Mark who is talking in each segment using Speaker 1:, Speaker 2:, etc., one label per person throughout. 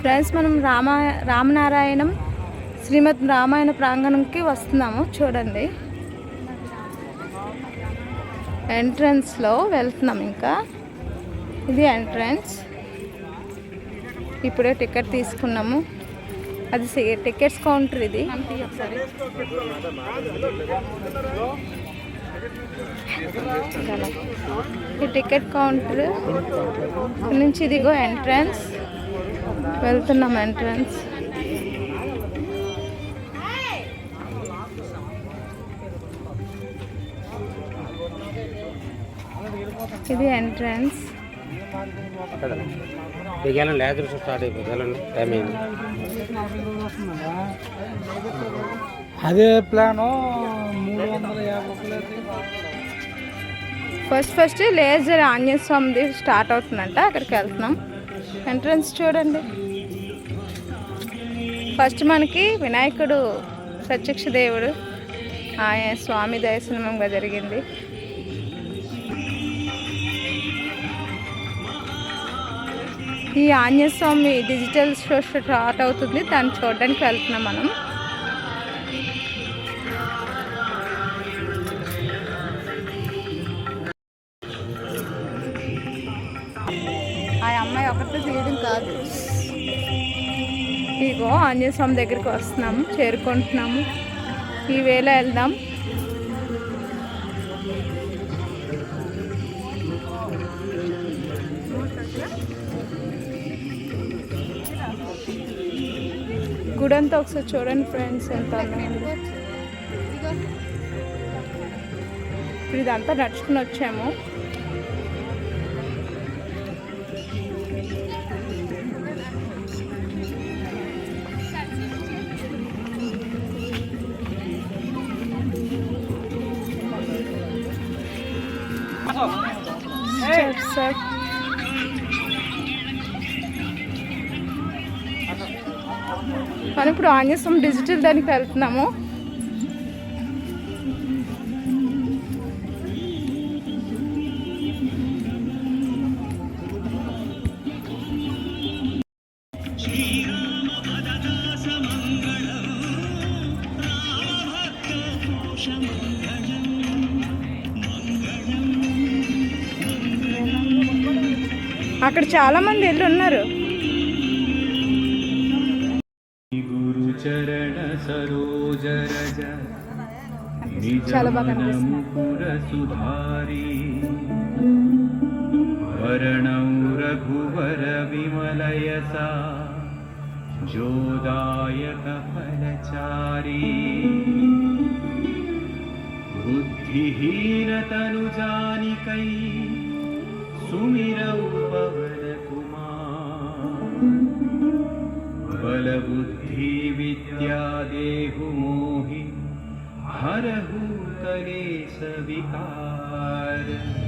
Speaker 1: Friends మనం రామ రామనారాయణం శ్రీమద్ రామాయణ ప్రాంగణంకి వస్తున్నాము. చూడండి. ఎంట్రన్స్లో వెళ్తున్నాం ఇంకా. ఇది ఎంట్రన్స్ ఇప్పుడే టికెట్ తీసుకున్నాము. అది టికెట్స్ కౌంటర్ ఇది. ఈ టికెట్ కౌంటర్ నుంచి ఇదిగో ఎంట్రన్స్ వెళ్తున్నాం ఎంట్రన్స్ ఇది ఎంట్రన్స్
Speaker 2: స్టార్ట్ టైం అయింది.
Speaker 3: అదే ప్లాను. మూడు వందల యాభై
Speaker 1: ఫస్ట్ ఫస్ట్ లేజర్ ఆంజనేయ స్వామిది స్టార్ట్ అవుతుందంట. అక్కడికి వెళ్తున్నాం. ఎంట్రన్స్ చూడండి. ఫస్ట్ మనకి వినాయకుడు ప్రత్యక్ష దేవుడు. ఆయన స్వామి దర్శనంగా జరిగింది. ఈ Anjaneya Swami digital show start అవుతుంది. దాన్ని చూడడానికి వెళ్తున్నాం మనం. ఆంజనేయ స్వామి దగ్గరికి వస్తున్నాము చేరుకుంటున్నాము. ఈ వేళ వెళ్దాం. గుడంతా ఒకసారి చూడండి ఫ్రెండ్స్ ఎంత ఇప్పుడు ఇదంతా నడుచుకుని వచ్చాము. మనం ఇప్పుడు ఆంజనేయ డిజిటల్ దానికి వెళ్తున్నాము. అక్కడ చాలా మంది వెళ్ళి ఉన్నారు చాలా బాగా కనిపిస్తుంది
Speaker 4: పురసుధారి వరణౌ రఘువర విమలయసా జోదాయక ఫలచారీ బుద్ధిహీనతను జానికై సుమిరౌ పవన हर हरहु करे सविकार।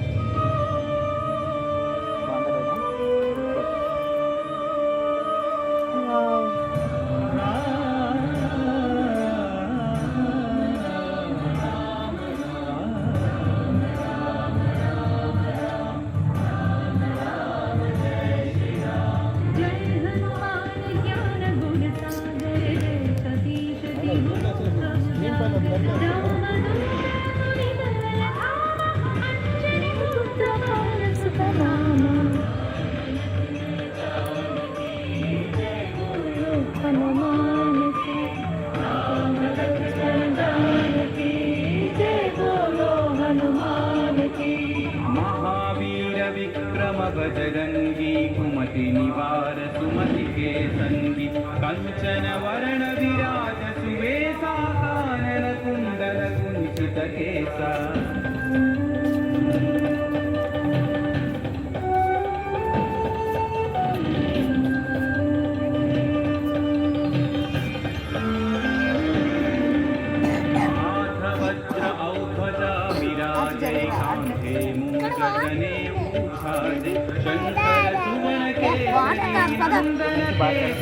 Speaker 5: వాటర్ కాదు కదా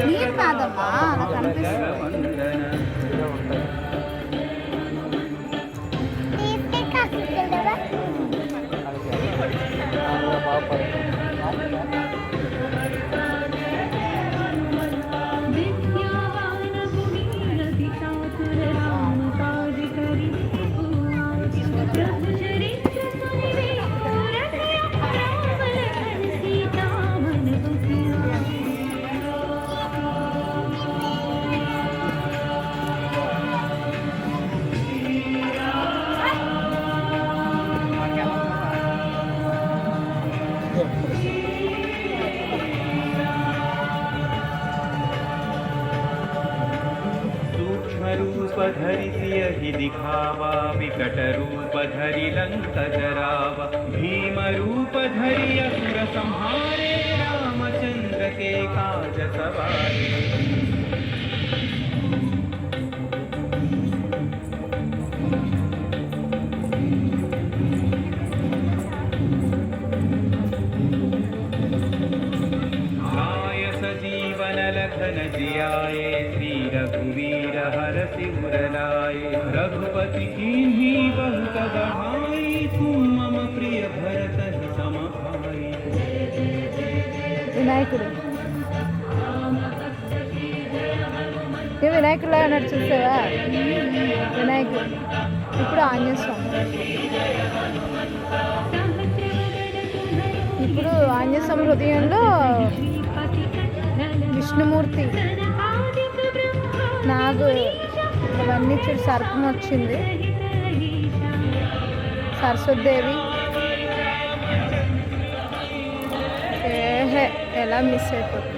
Speaker 5: నీరు కాదమ్మా నాకు అనిపిస్తుంది
Speaker 4: दिखावा विकट रूप धरि लंक जरावा भीम रूप धरि असुर संहारे रामचंद्र के काज सवारे बहुत बढ़ाई तुम मम प्रिय भरत ही सम भाई
Speaker 1: వినాయకుడు ఏ వినాయకుడు అన్నట్టు చూసావా వినాయకుడు ఇప్పుడు ఆంజనేయ స్వామి ఇప్పుడు ఆంజనేయ స్వామి హృదయంలో విష్ణుమూర్తి నాగు అవన్నీ చూడు సర్పం వచ్చింది సరస్వతిదేవి. ఎలా మిస్ అయిపోతుంది?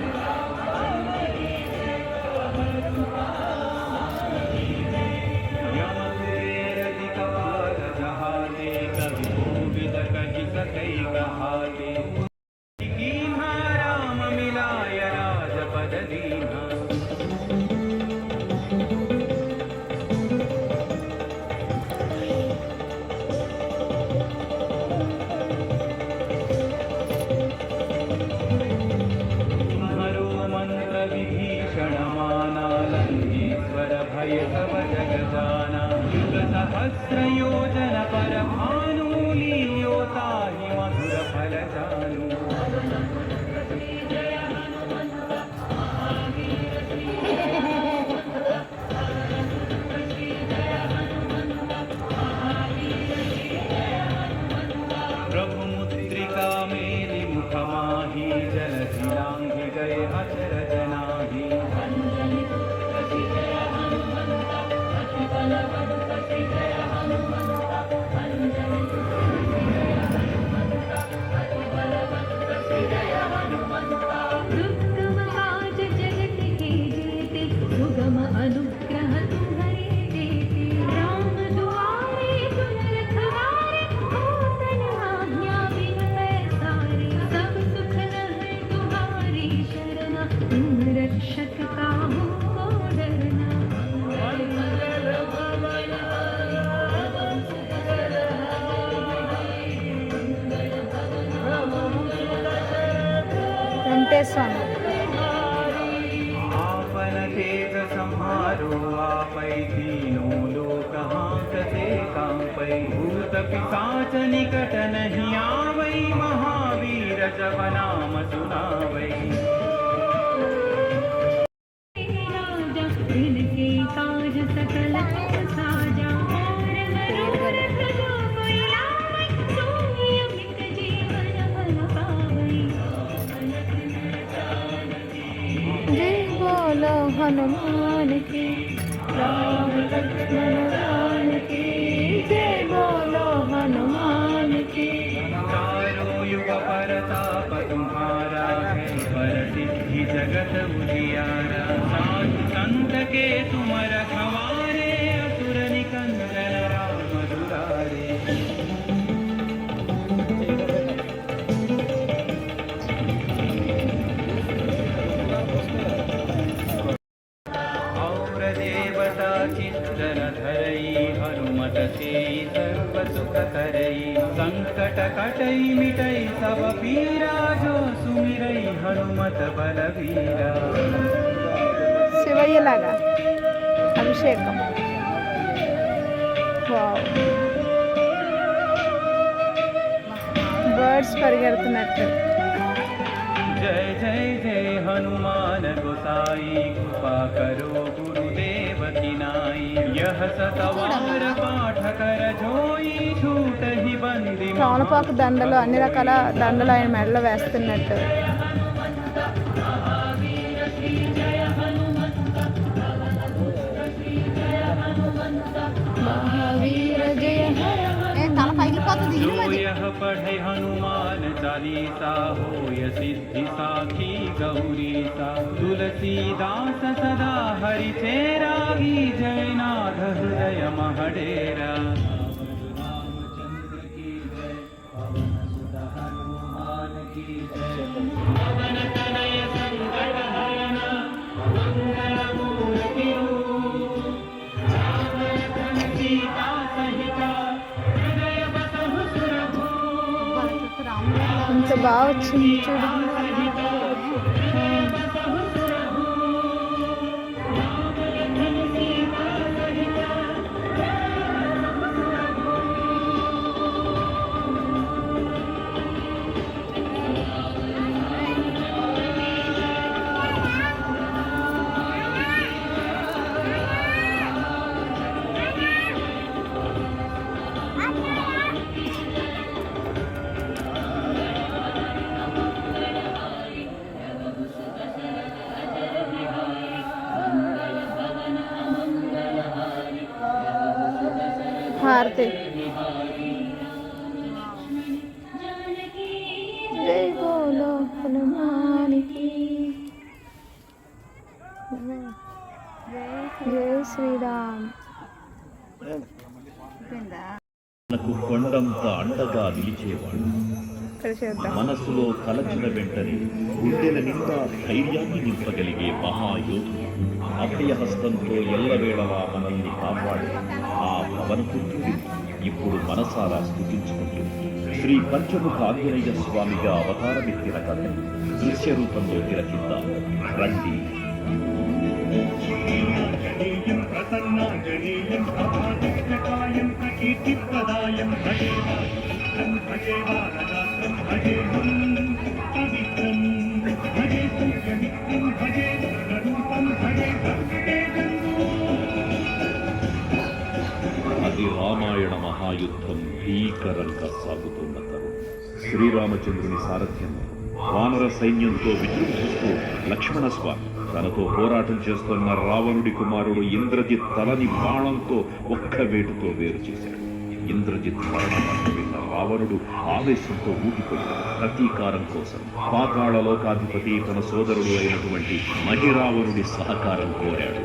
Speaker 1: बोलो हनुमान की राम लक्ष्मण राम की जय बोलो हनुमान की
Speaker 4: चारों युग परताप तुम्हारा है पर सिद्धि जगत उजियारा साधु संत के तुम रखवारे संकट कटई मिटई सब पीरा जो सुमिरई हनुमत बलवीरा
Speaker 1: శివయ్యలాగా అభిషేకం వావ్ బర్డ్స్ పరిగెడుతున్నట్టు
Speaker 4: जय जय जय हनुमान गोसाई कृपा करो गुरुदेव की नाई यह सतवार पाठ कर जोई छूट ही बंदी
Speaker 1: తమలపాకు దండలు అన్ని రకాల దండలు ఆయన మెడలో వేస్తున్నట్టు
Speaker 4: रीता होय सिद्धि साखी गौरीता तुलसीदास सदा हरिचेरागी जयनाथ हृदय महडेरा।
Speaker 1: బాగా వచ్చింది చూడు
Speaker 6: మనకు కొండంత అండగా నిలిచేవాడు. మనసులో తలచిన వెంటనే గుండెల నిండా ధైర్యాన్ని నింపగలిగే మహాయోధుడు అభయహస్తంతో ఎల్లవేళలా మనల్ని కాపాడు ఆ పవనపుత్రుడి ఇప్పుడు మనసారా స్థుతించుకుంటుంది శ్రీ పంచముఖ ఆంజనేయ స్వామిగా అవతారమెత్తిన కథ దృశ్య రూపంలో తిలకిద్దాం. రండి. అది రామాయణ మహాయుద్ధం భీకరంగా సాగుతున్న తరుణం. శ్రీరామచంద్రుని సారథ్యంలో వానర సైన్యంతో విజృంభిస్తూ లక్ష్మణస్వామి తనతో పోరాటం చేస్తున్న రావణుడి కుమారుడు ఇంద్రజిత్ తలని బాణంతో ఒక్క వేటుతో వేరు చేశాడు. ఇంద్రజిత్ మరణమాట రావణుడు ఆవేశంతో ఊగిపోయాడు. ప్రతీకారం కోసం పాతాళ లోకాధిపతి తన సోదరుడు అయినటువంటి మహిరావణుడి సహకారం కోరాడు.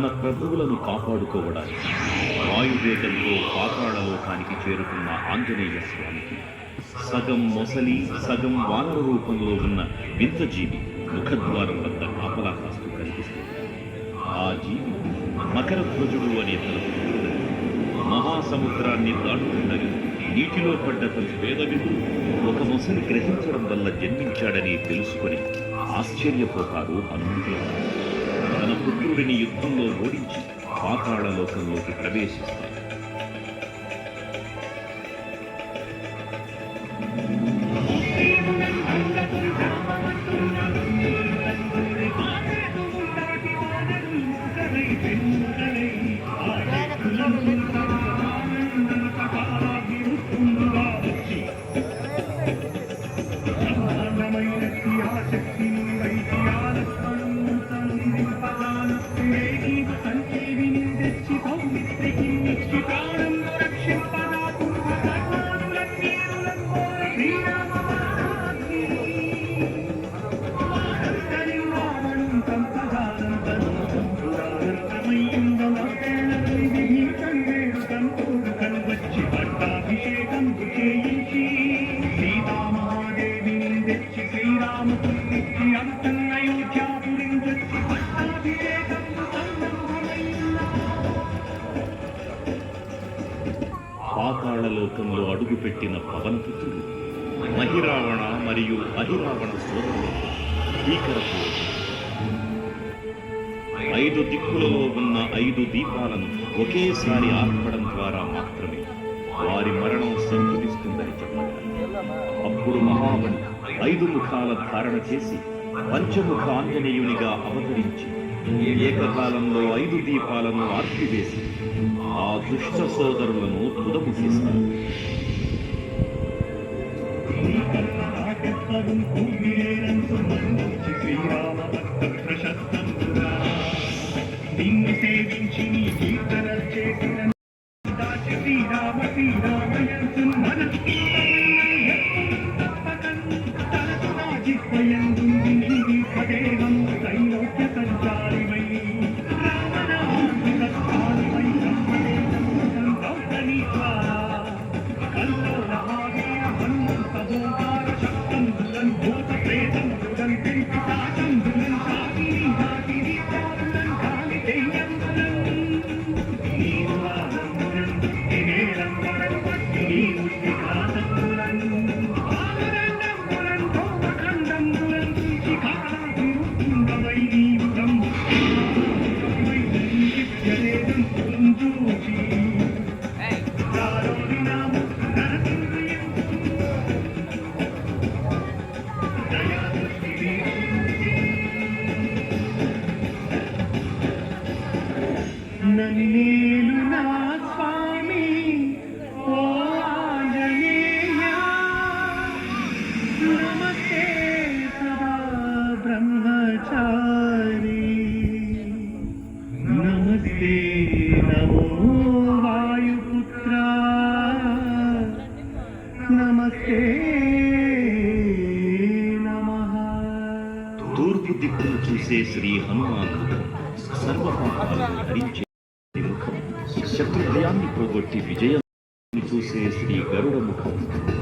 Speaker 6: తన ప్రభువులను కాపాడుకోవడానికి వాయువేగంతో పాతాళలోకానికి చేరుకున్న ఆంజనేయ స్వామికి సగం మొసలి సగం వానర రూపంలో ఉన్న వింత జీవి ముఖద్వారం వద్ద కాపలా కాస్తూ కనిపిస్తుంది. ఆ జీవి మకర ధ్వజుడు అనే తన మహాసముద్రాన్ని దాటుతుండగా నీటిలో పడ్డ తన పేదవిడు ఒక మొసలి గ్రహించడం వల్ల జన్మించాడని తెలుసుకొని ఆశ్చర్యపోతారు హనుమంతులు. వారు. తన పుత్రుడిని యుద్ధంలో ఓడించి పాతాళలోకంలోకి ప్రవేశిస్తాయి రంగు చేయించి సీతామహాదేవిని తెచ్చి పాతాళలోకంలో అడుగుపెట్టిన పవనపుత్రుడు మహిరావణ మరియు అహిరావణ సోదరుడు భీకరపు ఐదు దిక్కులలో ఉన్న ఐదు దీపాలను ఒకేసారి ఆర్పడం ద్వారా మాత్రమే వారి మరణం అప్పుడు మహాబలి ఐదు ముఖాల ధారణ చేసి పంచముఖ ఆంజనేయునిగా అవతరించి ఏకకాలంలో ఐదు దీపాలను ఆర్పివేసి ఆ దుష్ట సోదరులను తుదము
Speaker 7: నమో వాయుపుత్ర నమస్తే
Speaker 6: తూర్పు దిక్కును చూసే శ్రీ హనుమాన్ సర్వపాపాలను హరించే ముఖం శత్రుభయాన్ని పోగొట్టి విజయం చూసే శ్రీ గరుడ ముఖం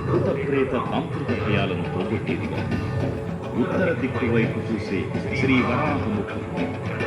Speaker 6: భూత ప్రేత తాంత్రిక భయాలను పోగొట్టేదిగా ఉత్తర దిక్కు వైపు చూసే శ్రీ వరాహ ముఖం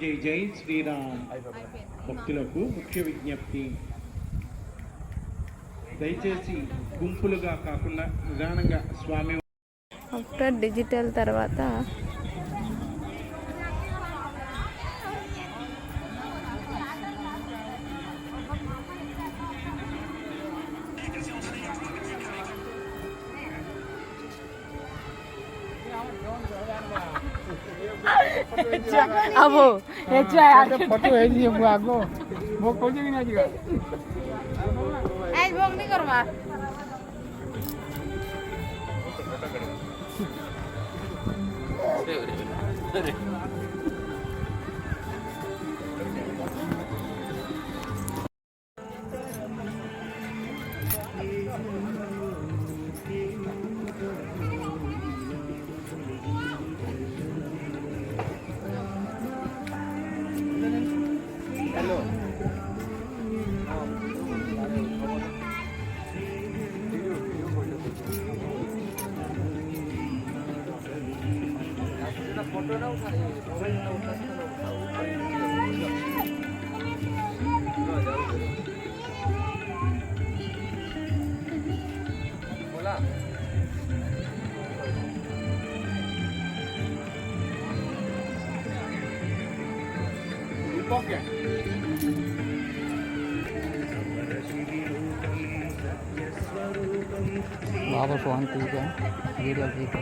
Speaker 1: జై
Speaker 4: జై శ్రీరామ్. భక్తులకు ముఖ్య విజ్ఞప్తి. దయచేసి గుంపులుగా కాకుండా నిదానంగా స్వామి
Speaker 1: ఆఫ్టర్ డిజిటల్ తర్వాత આવો એચો આ
Speaker 3: ફોટો હે જી હું આગો ભોગ પહોંચી ગઈ નથી આજ
Speaker 5: ભોગ નહીં કરવા અરે અરે
Speaker 3: బాబా ఫోన్ తీగా వీడియో తీగా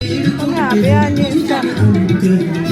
Speaker 5: 你好不
Speaker 1: 要念一